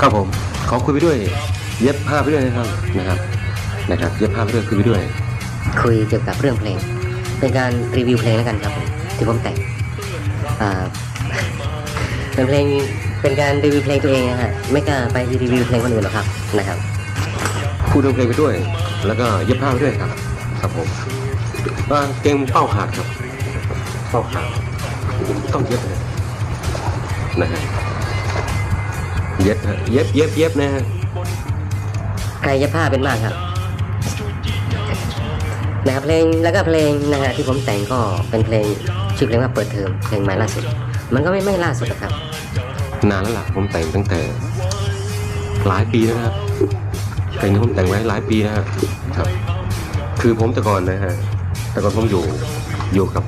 ครับผมขอคุยไปด้วย เย็บผ้าไปด้วยนะครับนะครับนะครับเย็บผ้าไปด้วยคุยไปด้วย คุยเกี่ยวกับเรื่องเพลง เป็นการรีวิวเพลงแล้วกันครับผมที่ผมแต่งอ่าเป็นเพลงเป็นการรีวิวเพลงตัวเองนะฮะไม่กล้าไปรีวิวเพลงคนอื่นหรอกครับนะครับพูดเรื่องเพลงไปด้วย แล้วก็เย็บผ้าไปด้วยครับ ครับผมว่าเกงเป้าขาดครับ เป้าขาดต้องเย็บเลยนะฮะ เย็บฮะเย็บเย็บเย็บนะฮะใครเย็บผ้าเป็นมากครับนะครับเพลงแล้วก็เพลงนะฮะที่ผมแต่งก็เป็นเพลงชื่อเพลงว่าเปิดเทอมเพลงใหม่ล่าสุด มันก็ไม่ไม่ล่าสุดหรอกครับ นานแล้วล่ะผมแต่งตั้งแต่ หลายปีแล้วนะครับเพลงนี้ผมแต่งไว้หลายปีนะครับครับ คือผมแต่ก่อนนะฮะแต่ก่อนผมอยู่อยู่กับ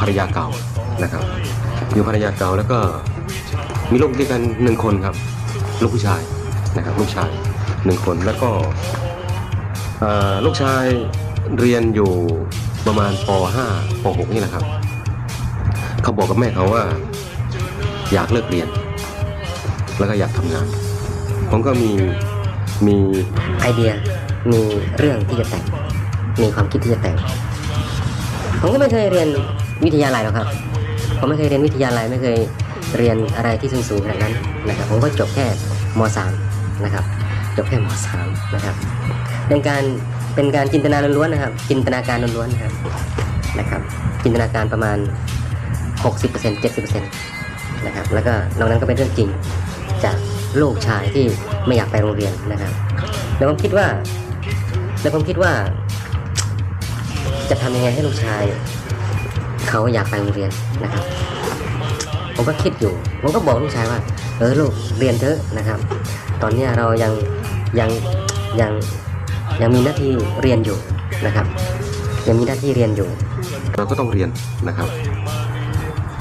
ภรรยาเก่านะครับ อยู่ภรรยาเก่าแล้วก็มีลูกด้วยกันหนึ่งคนครับ ลูกผู้ชายนะครับลูกชายหนึ่งคนแล้วก็ลูกชายเรียนอยู่ประมาณป .5 ป .6 นี่แหละครับ เขาบอกกับแม่เขาว่า อยากเลิกเรียน แล้วก็อยากทำงาน ผมก็มีมีไอเดียมีเรื่องที่จะแต่ง มีความคิดที่จะแต่ง ผมก็ไม่เคยเรียนวิทยาลัยหรอกครับ ผมไม่เคยเรียนวิทยาลัยไม่เคย เรียนอะไรที่สูงๆขนาดนั้นนะครับผมก็จบแค่ม .3 นะครับจบแค่ม .3 นะครับเป็นการเป็นการจินตนาล้วนๆนะครับ จินตนาการล้วนๆนะครับนะครับ จินตนาการประมาณ 60% 70%นะครับแล้วก็นอกนั้นก็เป็นเรื่องจริงจากลูกชายที่ไม่อยากไปโรงเรียนนะครับแล้วผมคิดว่า แล้วผมคิดว่า จะทำยังไงให้ลูกชาย เขาอยากไปโรงเรียนนะครับ ผมก็คิดอยู่ ผมก็บอกลูกชายว่า เออลูกเรียนเถอะนะครับ ตอนนี้เรายังยังยังยังมีหน้าที่เรียนอยู่นะครับ ยังมีหน้าที่เรียนอยู่ เราก็ต้องเรียนนะครับ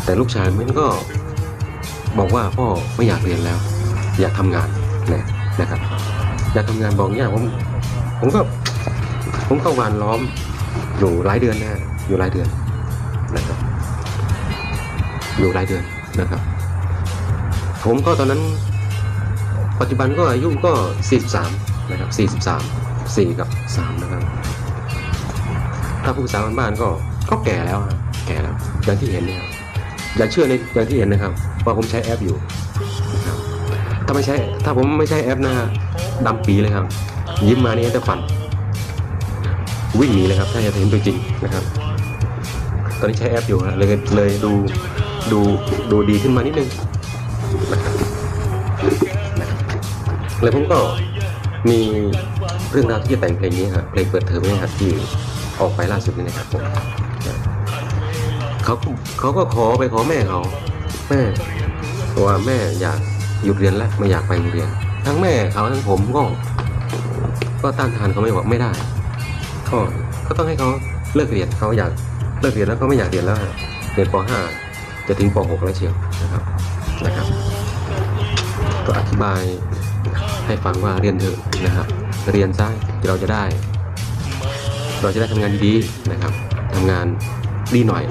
แต่ลูกชายมันก็บอกว่าพ่อไม่อยากเรียนแล้ว อยากทำงานนะนะครับอยากทำงานบอกเนี่ยผมผมก็ผมก็วานล้อมอยู่หลายเดือนนะอยู่หลายเดือนนะครับอยู่หลายเดือน นะครับ ผมก็ตอนนั้น ปัจจุบันก็อายุก็ 43 นะครับ 43 4 กับ 3 นะครับ ถ้าผู้สาวบ้านก็ก็แก่แล้วฮะแก่แล้ว อย่างที่เห็นเนี่ยครับอย่าเชื่อในอย่างที่เห็นนะครับ ว่าผมใช้แอปอยู่นะครับถ้าไม่ใช่ถ้าผมไม่ใช้แอปนะฮะดำปีเลยครับ ยิ้มมานี่จะฟัน วิ่งหนีเลยครับ ถ้าอยากเห็นตัวจริงนะครับ ตอนนี้ใช้แอปอยู่ฮะเลยเลยดู ดูดูดีขึ้นมานิดนึงแล้วผมก็มีเรื่องราวที่จะแต่งเพลงนี้ครับเพลงเปิดเทอมนี่ครับที่ออกไปล่าสุดนี่นะครับผมเขาเขาก็ขอไปขอแม่เขาแม่ว่าแม่อยากหยุดเรียนแล้วไม่อยากไปโรงเรียน ทั้งแม่เขาทั้งผมก็ ก็ต้านทานเขาไม่บอกไม่ได้ก็ก็ต้องให้เขาเลิกเรียนเขาอยากเลิกเรียนแล้วก็ไม่อยากเรียนแล้วเรียนป .5 จะถึงป .6 แล้วเชียวนะครับนะครับ ก็อธิบายให้ฟังว่าเรียนเถอะนะครับ เรียนซะเราจะได้ เราจะได้ทำงานดีๆนะครับทำงานดีหน่อย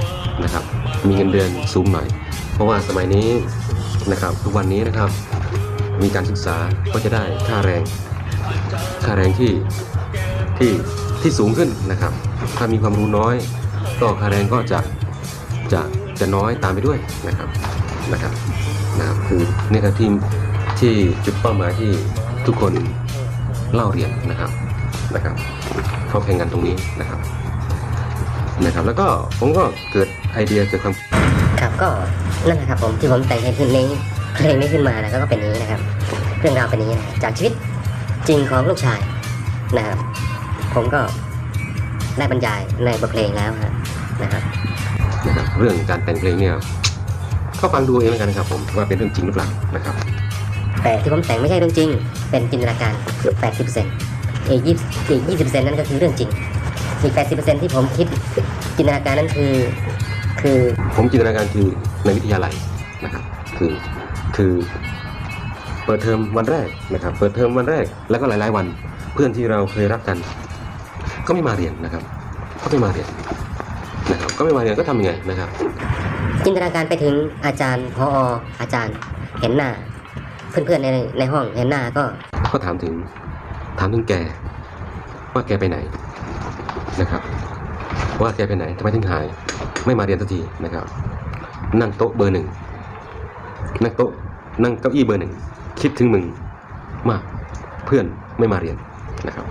นะครับ มีเงินเดือนสูงหน่อย เพราะว่าสมัยนี้นะครับทุกวันนี้นะครับ มีการศึกษาก็จะได้ค่าแรง ค่าแรงที่ที่ที่สูงขึ้นนะครับ ถ้ามีความรู้น้อย ก็ค่าแรงก็จะจะ จะน้อยตามไปด้วยนะครับนะครับนะครับคือนี่คือที่ที่จุดเป้าหมายที่ทุกคนเล่าเรียนนะครับนะครับเขาแข่งกันตรงนี้นะครับนะครับ แล้วก็ผมก็เกิดไอเดียเกิดความครับก็นั่นแหละครับผมที่ผมแต่งเพลงนี้เพลงนี้ขึ้นมานะก็เป็นนี้นะครับ เรื่องราวเป็นนี้นะจากชีวิตจริงของลูกชายนะครับผมก็ได้บรรยายในบทเพลงแล้วนะครับ นะครับเรื่องการแต่งเพลงเนี่ยก็ฟังดูเองแล้วกันนะครับผมว่าเป็นเรื่องจริงหรือเปล่านะครับ แต่ที่ผมแต่งไม่ใช่เรื่องจริง เป็นจินตนาการ80%อีก20อีก20%นั่นก็คือเรื่องจริงอีก80%ที่ผมคิดจินตนาการนั้นคือคือผมจินตนาการคือในวิทยาลัยนะครับ คือคือเปิดเทอมวันแรกนะครับ เปิดเทอมวันแรกแล้วก็หลาย ๆ วัน เพื่อนที่เราเคยรักกัน ก็ไม่มาเรียนนะครับ ก็ไม่มาเรียน นะครับก็ไม่มาเรียนก็ทำยังไงนะครับจินตนาการไปถึงอาจารย์พออาจารย์เห็นหน้า เพื่อนๆในในห้องเห็นหน้าก็ ก็ถามถึงถามถึงแกว่าแกไปไหนนะครับ ว่าแกไปไหนทำไมถึงหาย ไม่มาเรียนสักทีนะครับ นั่งโต๊ะเบอร์หนึ่งนั่งโต๊ะนั่งเก้าอี้เบอร์หนึ่งคิดถึงมึงมากเพื่อนไม่มาเรียนนะครับ